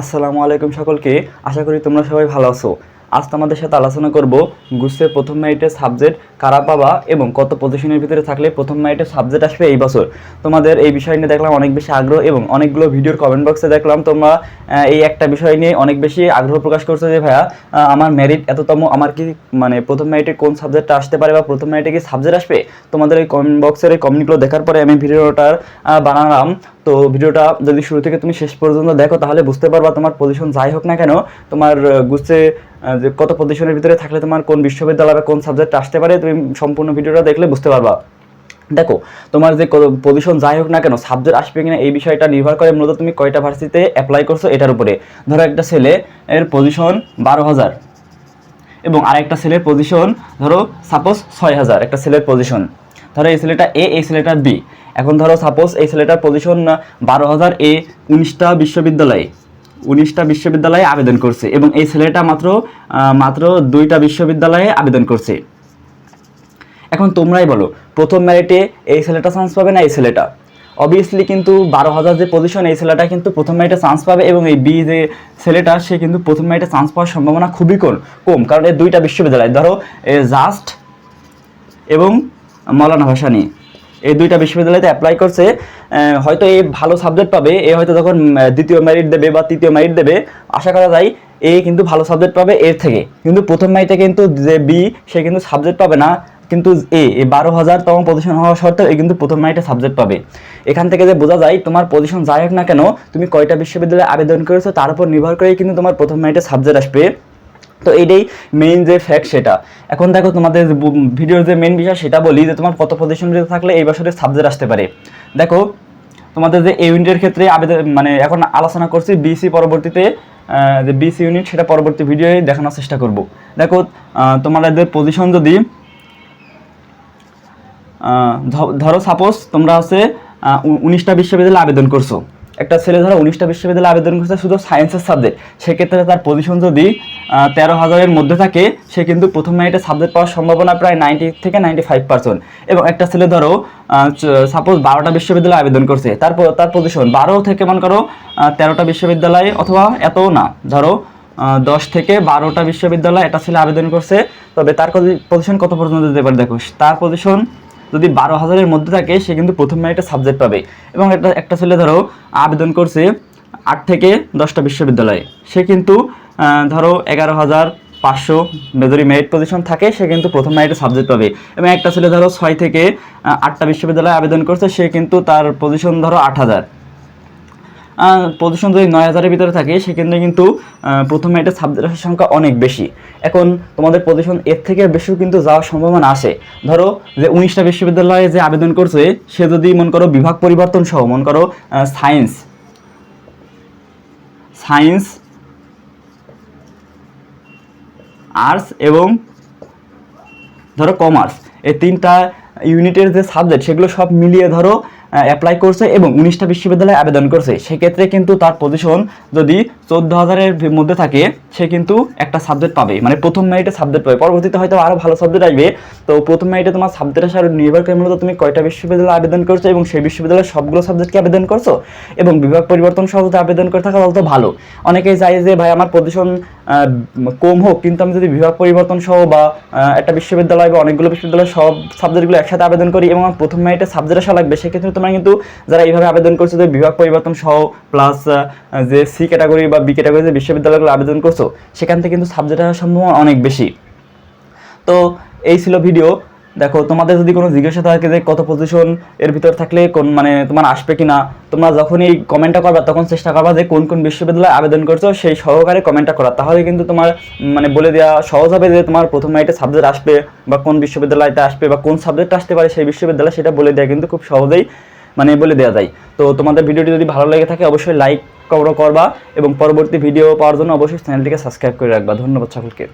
আসসালামু আলাইকুম সকলকে। আশা করি তোমরা সবাই ভালো আছো। আজ তোমাদের সাথে আলোচনা করব গুসের প্রথম মেরিটের সাবজেক্ট কারা পাবা এবং কত পজিশনের ভিতরে থাকলে প্রথম মেরিটের সাবজেক্ট আসবে এই বছর। তোমাদের এই বিষয় নিয়ে দেখলাম অনেক বেশি আগ্রহ এবং অনেকগুলো ভিডিওর কমেন্ট বক্সে দেখলাম তোমরা এই একটা বিষয় নিয়ে অনেক বেশি আগ্রহ প্রকাশ করছ যে, ভাইয়া আমার মেরিট এততম, আমার কি মানে প্রথম মেরিটে কোন সাবজেক্টটা আসতে পারে বা প্রথম মেরিটে কি সাবজেক্ট আসবে? তোমাদের এই কমেন্ট বক্সের এই কমেন্টগুলো দেখার পরে আমি ভিডিওটার বানালাম। তো ভিডিওটা যদি শুরু থেকে তুমি শেষ পর্যন্ত দেখো তাহলে বুঝতে পারবা তোমার পজিশন যাই হোক না কেন, তোমার গুছে যে কত পজিশনের ভিতরে থাকলে তোমার কোন বিশ্ববিদ্যালয় বা কোন সাবজেক্ট আসতে পারে, তুমি সম্পূর্ণ ভিডিওটা দেখলে বুঝতে পারবা। দেখো, তোমার যে পজিশন যাই হোক না কেন সাবজেক্ট আসবে কিনা এই বিষয়টা নির্ভর করে মূলত তুমি কয়টা ভার্সিটিতে অ্যাপ্লাই করছ এটার উপরে। ধরো একটা ছেলে এর পজিশন বারো হাজার এবং আরেকটা ছেলের পজিশন ধরো সাপোজ ছয় হাজার, একটা ছেলের পজিশন ধরো এই ছেলেটা এ এই ছেলেটা বি এখন ধরো সাপোজ এই ছেলেটার পজিশন বারো হাজার এ উনিশটা বিশ্ববিদ্যালয়ে। উনিশটা বিশ্ববিদ্যালয়ে আবেদন করছে এবং এই ছেলেটা মাত্র মাত্র দুইটা বিশ্ববিদ্যালয়ে আবেদন করছে। এখন তোমরাই বলো, প্রথম ম্যারিটে এই ছেলেটা চান্স পাবে না এই ছেলেটা? অবভিয়াসলি কিন্তু বারো হাজার যে পজিশন এই ছেলেটা কিন্তু প্রথম ম্যারিটে চান্স পাবে এবং এই বি যে ছেলেটা, সে কিন্তু প্রথম ম্যারিটে চান্স পাওয়ার সম্ভাবনা খুবই কম কম। কারণ এই দুইটা বিশ্ববিদ্যালয়, ধরো জাস্ট এবং মৌলানা ভাসানি। এই দুইটা বিশ্ববিদ্যালয়তে অ্যাপ্লাই করছে হয়তো এ ভালো সাবজেক্ট পাবে, এ হয়তো যখন দ্বিতীয় মেরিট দেবে বা তৃতীয় মেরিট দেবে, আশা করা যায় এ কিন্তু ভালো সাবজেক্ট পাবে এর থেকে। কিন্তু প্রথম মেরিটে কিন্তু যে বি সে কিন্তু সাবজেক্ট পাবে না, কিন্তু এ এ বারো হাজারতম পজিশন হওয়া সত্ত্বেও এ কিন্তু প্রথম মেরিটে সাবজেক্ট পাবে। এখান থেকে যে বোঝা যায়, তোমার পজিশন যাই হোক না কেন, তুমি কয়টা বিশ্ববিদ্যালয়ে আবেদন করেছ, তার উপর নির্ভর করেই কিন্তু তোমার প্রথম মেরিটে সাবজেক্ট আসবে। তো এইটাই মেইন যে ফ্যাক্ট সেটা। এখন দেখো তোমাদের ভিডিওর যে মেইন বিষয় সেটা বলি যে তোমার কত পজিশন থাকলে এই বছরের সাবজেক্ট আসতে পারে। দেখো, তোমাদের যে এই ইউনিটের ক্ষেত্রে আবেদন মানে এখন আলোচনা করছি বিসি পরবর্তীতে যে বিসি ইউনিট সেটা পরবর্তী ভিডিওয়ে দেখানোর চেষ্টা করব। দেখো তোমাদের পজিশন যদি ধরো সাপোজ তোমরা হচ্ছে উনিশটা বিশ্ববিদ্যালয়ে আবেদন করছ। একটা ছেলে ধরো উনিশটা বিশ্ববিদ্যালয়ে আবেদন করছে শুধু সায়েন্সের সাবজেক্ট সেক্ষেত্রে তার পজিশন যদি তেরো হাজারের মধ্যে থাকে, সে কিন্তু প্রথম মেরিটে সাবজেক্ট পাওয়ার সম্ভাবনা প্রায় নাইনটি থেকে নাইনটি ফাইভ পার্সেন্ট এবং একটা ছেলে ধরো সাপোজ বারোটা বিশ্ববিদ্যালয়ে আবেদন করছে, তারপর, তার পজিশন বারো থেকে মনে করো তেরোটা বিশ্ববিদ্যালয়ে অথবা এতও না, ধরো দশ থেকে বারোটা বিশ্ববিদ্যালয় একটা ছেলে আবেদন করছে, তবে তার পজিশন কত পর্যন্ত যেতে পারে দেখো, তার পজিশন যদি বারো হাজারের মধ্যে থাকে, সে কিন্তু প্রথম মেরিটে সাবজেক্ট পাবে। এবং একটা একটা ছেলে ধরো, আবেদন করছে আট থেকে দশটা বিশ্ববিদ্যালয়ে, সে কিন্তু ধরো এগারো হাজার পাঁচশো যদি মেরিট পজিশন থাকে, সে কিন্তু প্রথম মেরিটে সাবজেক্ট পাবে। এবং একটা ছেলে ধরো ছয় থেকে আটটা বিশ্ববিদ্যালয়ে আবেদন করছে, সে কিন্তু তার পজিশন ধরো আট হাজার। পজিশন যদি নয় হাজারের ভিতরে থাকে সেক্ষেত্রে কিন্তু প্রথমে এটা সাবজেক্টের সংখ্যা অনেক বেশি। এখন তোমাদের পজিশন এর থেকে বেশিও কিন্তু যাওয়ার সম্ভাবনা আসে ধরো যে উনিশটা বিশ্ববিদ্যালয়ে যে আবেদন করছে, সে যদি মন করো বিভাগ পরিবর্তন সহ, মন করো সায়েন্স সায়েন্স আর্টস এবং ধরো কমার্স, এই তিনটা ইউনিটের যে সাবজেক্ট, সেগুলো সব মিলিয়ে ধরো অ্যাপ্লাই করছে এবং উনিশটা বিশ্ববিদ্যালয়ে আবেদন করছে। সেক্ষেত্রে কিন্তু তার পজিশন যদি চোদ্দ হাজারের মধ্যে থাকে, সে কিন্তু একটা সাবজেক্ট পাবে মানে প্রথম মেরিটে সাবজেক্ট পাবে। পরবর্তীতে হয়তো আরও ভালো সাবজেক্ট আসবে। তো প্রথম মেরিটে তোমার সাবজেক্ট আসার নির্ভর করে মূলত তুমি কয়টা বিশ্ববিদ্যালয়ে আবেদন করছ এবং সেই বিশ্ববিদ্যালয়ের সবগুলো সাবজেক্টকে আবেদন করছ এবং বিভাগ পরিবর্তন সহ আবেদন করে থাকা তো ভালো। অনেকেই চাই যে, ভাই, আমার পজিশন কম হোক, কিন্তু আমি যদি বিভাগ পরিবর্তন সহ বা একটা বিশ্ববিদ্যালয় বা অনেকগুলো বিশ্ববিদ্যালয় সব সাবজেক্টগুলো একসাথে আবেদন করি এবং আমার প্রথম মেয়েটা সাবজেক্ট আসা লাগবে, সেক্ষেত্রে তোমরা কিন্তু যারা এইভাবে আবেদন করছ যে বিভাগ পরিবর্তন সহ প্লাস যে সি ক্যাটাগরি বা বি ক্যাটাগরি যে বিশ্ববিদ্যালয়গুলো আবেদন করছ, সেখান থেকে কিন্তু সাবজেক্ট আসার সম্ভাবনা অনেক বেশি। তো এই ছিল ভিডিও দেখো, তোমাদের যদি কোনো জিজ্ঞাসা থাকে যে কত পজিশন এর ভিতর থাকলে কোন মানে তোমার আসবে কিনা, তোমরা যখনই কমেন্টটা করবা, তখন চেষ্টা করবা যে কোন কোন বিশ্ববিদ্যালয়ে আবেদন করছ, সেই সহকারে কমেন্টটা করা। তাহলে কিন্তু তোমার মানে বলে দেওয়া সহজ হবে যে তোমার প্রথম একটা সাবজেক্ট আসবে বা কোন বিশ্ববিদ্যালয়তে আসবে বা কোন সাবজেক্ট আসতে পারে সেই বিশ্ববিদ্যালয়, সেটা বলে দেওয়া কিন্তু খুব সহজেই মানে বলে দেওয়া যায়। তো তোমাদের ভিডিওটি যদি ভালো লেগে থাকে, অবশ্যই লাইক করবা এবং পরবর্তী ভিডিও পাওয়ার জন্য অবশ্যই চ্যানেলটিকে সাবস্ক্রাইব করে রাখবা। ধন্যবাদ সকলকে।